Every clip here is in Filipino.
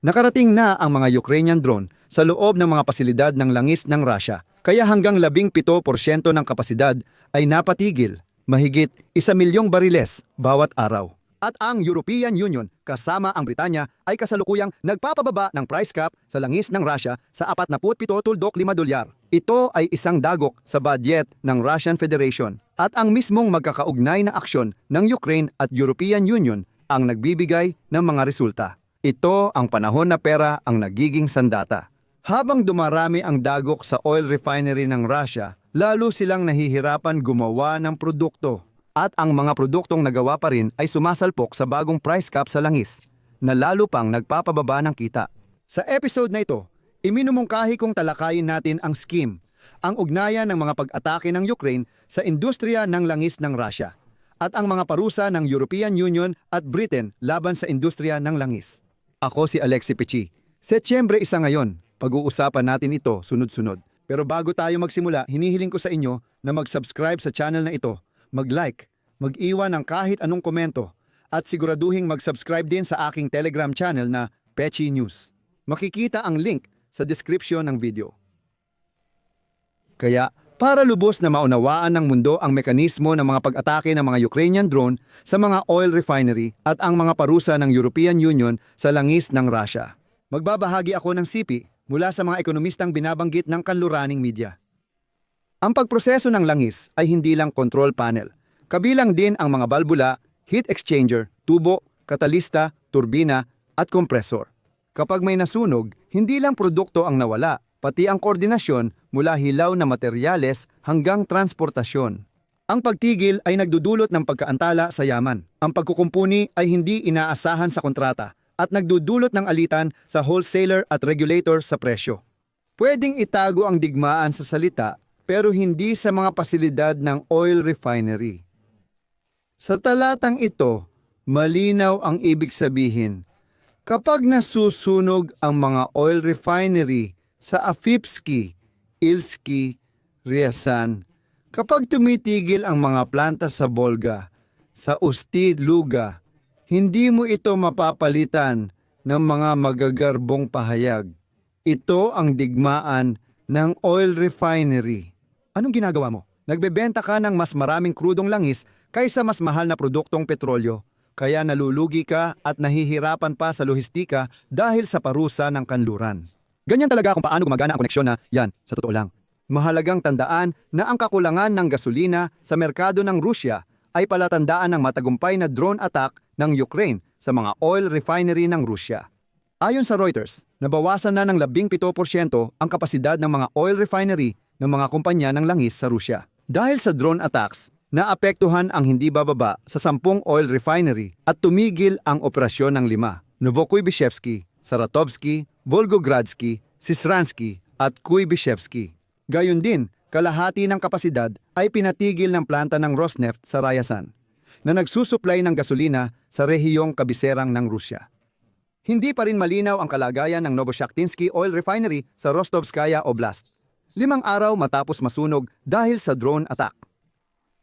Nakarating na ang mga Ukrainian drone sa loob ng mga pasilidad ng langis ng Russia, kaya hanggang 17% ng kapasidad ay napatigil, mahigit isa milyong bariles bawat araw. At ang European Union kasama ang Britanya ay kasalukuyang nagpapababa ng price cap sa langis ng Russia sa 47.5 dolyar. Ito ay isang dagok sa budget ng Russian Federation at ang mismong magkakaugnay na aksyon ng Ukraine at European Union ang nagbibigay ng mga resulta. Ito ang panahon na pera ang nagiging sandata. Habang dumarami ang dagok sa oil refinery ng Russia, lalo silang nahihirapan gumawa ng produkto. At ang mga produktong nagawa pa rin ay sumasalpok sa bagong price cap sa langis, na lalo pang nagpapababa ng kita. Sa episode na ito, iminumungkahi kong talakayin natin ang scheme, ang ugnayan ng mga pag-atake ng Ukraine sa industriya ng langis ng Russia, at ang mga parusa ng European Union at Britain laban sa industriya ng langis. Ako si Alexi Pichi. Setyembre isa ngayon, pag-uusapan natin ito sunod-sunod. Pero bago tayo magsimula, hinihiling ko sa inyo na mag-subscribe sa channel na ito, mag-like, mag-iwan ng kahit anong komento, at siguraduhing mag-subscribe din sa aking Telegram channel na Pechi News. Makikita ang link sa description ng video. Kaya, para lubos na maunawaan ng mundo ang mekanismo ng mga pag-atake ng mga Ukrainian drone sa mga oil refinery at ang mga parusa ng European Union sa langis ng Russia. Magbabahagi ako ng sipi mula sa mga ekonomistang binabanggit ng kanluraning media. Ang pagproseso ng langis ay hindi lang control panel. Kabilang din ang mga balbula, heat exchanger, tubo, katalista, turbina, at kompresor. Kapag may nasunog, hindi lang produkto ang nawala, pati ang koordinasyon mula hilaw na materyales hanggang transportasyon. Ang pagtigil ay nagdudulot ng pagkaantala sa yaman. Ang pagkukumpuni ay hindi inaasahan sa kontrata at nagdudulot ng alitan sa wholesaler at regulator sa presyo. Pwedeng itago ang digmaan sa salita pero hindi sa mga pasilidad ng oil refinery. Sa talatang ito, malinaw ang ibig sabihin. Kapag nasusunog ang mga oil refinery sa Afipski, Ilski, Ryazan, kapag tumitigil ang mga planta sa Volga, sa Usti, Luga, hindi mo ito mapapalitan ng mga magagarbong pahayag. Ito ang digmaan ng oil refinery. Anong ginagawa mo? Nagbebenta ka ng mas maraming krudong langis kaysa mas mahal na produktong petrolyo. Kaya nalulugi ka at nahihirapan pa sa lohistika dahil sa parusa ng kanluran. Ganyan talaga kung paano gumagana ang koneksyon na yan, sa totoo lang. Mahalagang tandaan na ang kakulangan ng gasolina sa merkado ng Rusya ay palatandaan ng matagumpay na drone attack ng Ukraine sa mga oil refinery ng Rusya. Ayon sa Reuters, nabawasan na ng 17% ang kapasidad ng mga oil refinery ng mga kumpanya ng langis sa Rusya. Dahil sa drone attacks, naapektuhan ang hindi bababa sa 10 oil refinery at tumigil ang operasyon ng lima. Novokuybishevsky, Saratovsky, Volgogradsky, Sisransky at Kuybishevsky. Gayon din, kalahati ng kapasidad ay pinatigil ng planta ng Rosneft sa Ryazan na nagsusuplay ng gasolina sa rehiyong kabiserang ng Rusya. Hindi pa rin malinaw ang kalagayan ng Novoshakhtinsky Oil Refinery sa Rostovskaya Oblast. Limang araw matapos masunog dahil sa drone attack.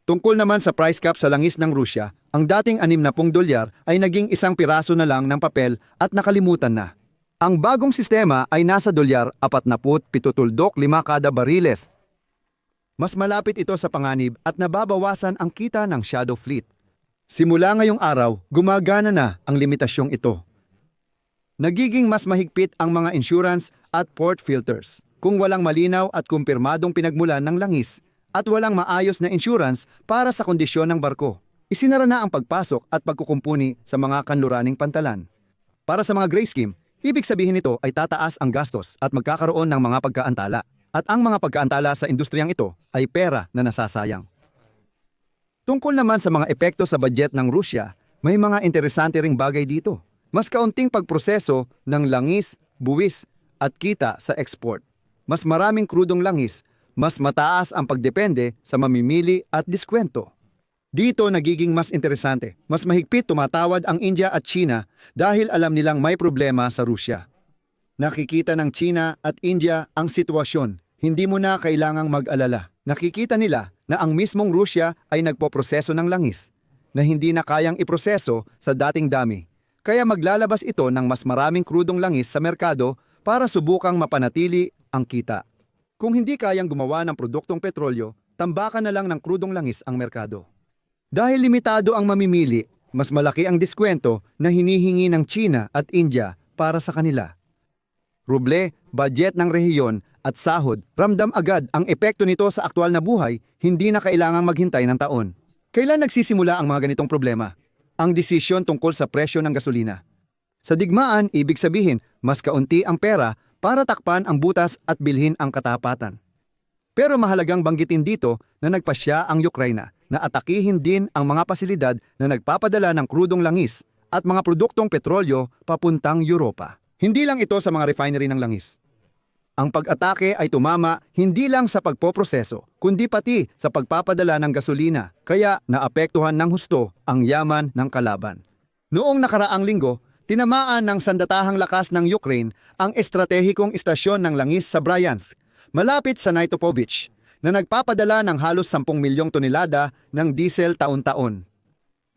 Tungkol naman sa price cap sa langis ng Rusya, ang dating 60 dolyar ay naging isang piraso na lang ng papel at nakalimutan na. Ang bagong sistema ay nasa dolyar 47.5 kada bariles. Mas malapit ito sa panganib at nababawasan ang kita ng shadow fleet. Simula ngayong araw, gumagana na ang limitasyong ito. Nagiging mas mahigpit ang mga insurance at port filters kung walang malinaw at kumpirmadong pinagmulan ng langis at walang maayos na insurance para sa kondisyon ng barko. Isinara na ang pagpasok at pagkukumpuni sa mga kanluraning pantalan. Para sa mga gray scheme, ibig sabihin nito ay tataas ang gastos at magkakaroon ng mga pagkaantala. At ang mga pagkaantala sa industriyang ito ay pera na nasasayang. Tungkol naman sa mga epekto sa budget ng Rusya, may mga interesante ring bagay dito. Mas kaunting pagproseso ng langis, buwis at kita sa export. Mas maraming krudong langis, mas mataas ang pagdepende sa mamimili at diskwento. Dito nagiging mas interesante. Mas mahigpit tumatawad ang India at China dahil alam nilang may problema sa Rusya. Nakikita ng China at India ang sitwasyon. Hindi mo na kailangang mag-alala. Nakikita nila na ang mismong Rusya ay nagpoproseso ng langis na hindi na kayang iproseso sa dating dami. Kaya maglalabas ito ng mas maraming krudong langis sa merkado para subukang mapanatili ang kita. Kung hindi kayang gumawa ng produktong petrolyo, tambakan na lang ng krudong langis ang merkado. Dahil limitado ang mamimili, mas malaki ang diskwento na hinihingi ng China at India para sa kanila. Ruble, budget ng rehiyon at sahod, ramdam agad ang epekto nito sa aktwal na buhay, hindi na kailangang maghintay ng taon. Kailan nagsisimula ang mga ganitong problema? Ang desisyon tungkol sa presyo ng gasolina. Sa digmaan, ibig sabihin, mas kaunti ang pera para takpan ang butas at bilhin ang katapatan. Pero mahalagang banggitin dito na nagpasya ang Ukraina na atakihin din ang mga pasilidad na nagpapadala ng krudong langis at mga produktong petrolyo papuntang Europa. Hindi lang ito sa mga refinery ng langis. Ang pag-atake ay tumama hindi lang sa pagpoproseso, kundi pati sa pagpapadala ng gasolina, kaya naapektuhan ng husto ang yaman ng kalaban. Noong nakaraang linggo, tinamaan ng sandatahang lakas ng Ukraine ang estratehikong istasyon ng langis sa Bryansk, malapit sa Nitopovich, na nagpapadala ng halos 10 milyong tonelada ng diesel taon-taon.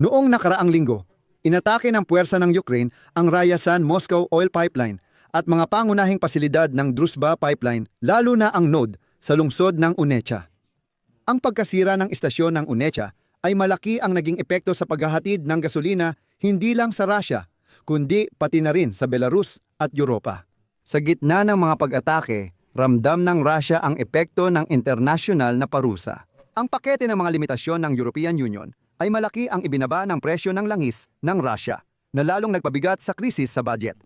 Noong nakaraang linggo, inatake ng puwersa ng Ukraine ang Ryazan-Moscow Oil Pipeline at mga pangunahing pasilidad ng Druzhba Pipeline, lalo na ang node sa lungsod ng Unecha. Ang pagkasira ng istasyon ng Unecha ay malaki ang naging epekto sa paghahatid ng gasolina hindi lang sa Russia, kundi pati na rin sa Belarus at Europa. Sa gitna ng mga pag-atake, ramdam ng Russia ang epekto ng internasyonal na parusa. Ang pakete ng mga limitasyon ng European Union ay malaki ang ibinaba ng presyo ng langis ng Russia na lalong nagpabigat sa krisis sa budget.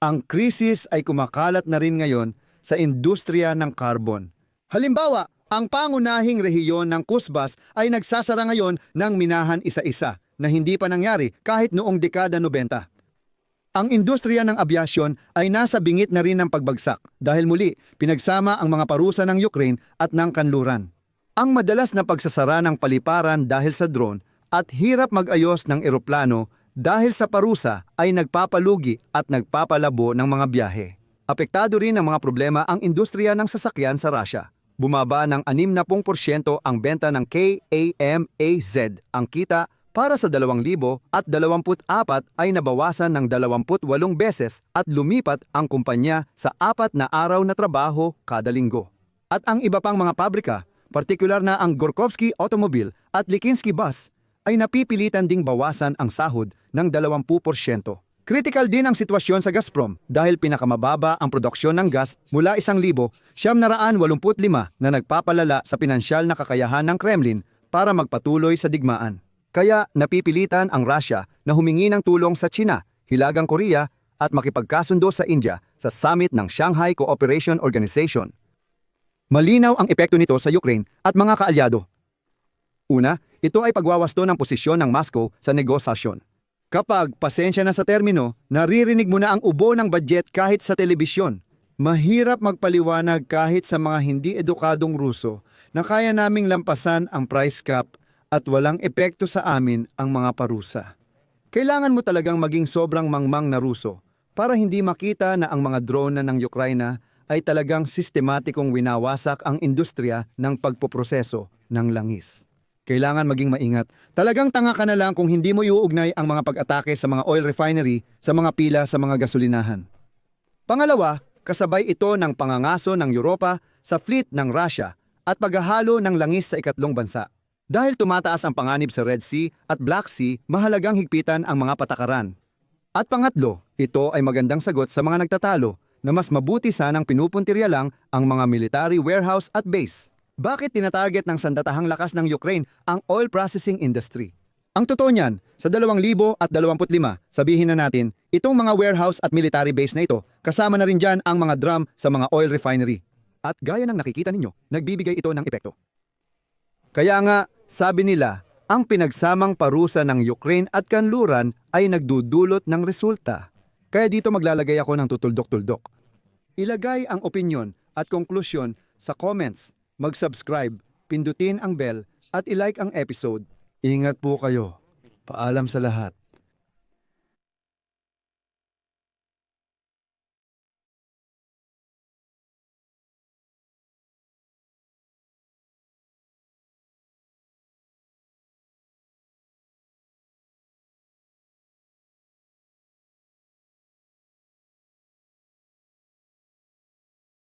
Ang krisis ay kumakalat na rin ngayon sa industriya ng carbon. Halimbawa, ang pangunahing rehiyon ng Kusbas ay nagsasara ngayon ng minahan isa-isa na hindi pa nangyari kahit noong dekada 90. Ang industriya ng abyasyon ay nasa bingit na rin ng pagbagsak dahil muli pinagsama ang mga parusa ng Ukraine at ng kanluran. Ang madalas na pagsasara ng paliparan dahil sa drone at hirap mag-ayos ng eroplano dahil sa parusa ay nagpapalugi at nagpapalabo ng mga biyahe. Apektado rin ng mga problema ang industriya ng sasakyan sa Russia. Bumaba ng 60% ang benta ng KAMAZ. Ang kita para sa 2024 ay nabawasan ng 28 beses at lumipat ang kumpanya sa apat na araw na trabaho kada linggo. At ang iba pang mga pabrika, partikular na ang Gorkovsky Automobile at Likinsky Bus, ay napipilitan ding bawasan ang sahod ng 20%. Critical din ang sitwasyon sa Gazprom dahil pinakamababa ang produksyon ng gas mula 1,785 na nagpapalala sa pinansyal na kakayahan ng Kremlin para magpatuloy sa digmaan. Kaya napipilitan ang Russia na humingi ng tulong sa China, Hilagang Korea at makipagkasundo sa India sa summit ng Shanghai Cooperation Organization. Malinaw ang epekto nito sa Ukraine at mga kaalyado. Una, ito ay pagwawasto ng posisyon ng Moscow sa negosasyon. Kapag pasensya na sa termino, naririnig mo na ang ubo ng budget kahit sa telebisyon. Mahirap magpaliwanag kahit sa mga hindi edukadong Ruso na kaya naming lampasan ang price cap at walang epekto sa amin ang mga parusa. Kailangan mo talagang maging sobrang mangmang na Ruso para hindi makita na ang mga drone na ng Ukraina ay talagang sistematikong winawasak ang industriya ng pagpoproseso ng langis. Kailangan maging maingat. Talagang tanga ka na lang kung hindi mo iuugnay ang mga pag-atake sa mga oil refinery sa mga pila sa mga gasolinahan. Pangalawa, kasabay ito ng pangangaso ng Europa sa fleet ng Russia at paghahalo ng langis sa ikatlong bansa. Dahil tumataas ang panganib sa Red Sea at Black Sea, mahalagang higpitan ang mga patakaran. At pangatlo, ito ay magandang sagot sa mga nagtatalo na mas mabuti sanang pinupuntirya lang ang mga military warehouse at base. Bakit tinatarget ng sandatahang lakas ng Ukraine ang oil processing industry? Ang totoo niyan, sa 2025, sabihin na natin, itong mga warehouse at military base na ito, kasama na rin dyan ang mga drum sa mga oil refinery. At gaya ng nakikita ninyo, nagbibigay ito ng epekto. Kaya nga, sabi nila, ang pinagsamang parusa ng Ukraine at kanluran ay nagdudulot ng resulta. Kaya dito maglalagay ako ng tutuldok-tuldok. Ilagay ang opinion at konklusyon sa comments mag-subscribe, pindutin ang bell at ilike ang episode. Ingat po kayo. Paalam sa lahat.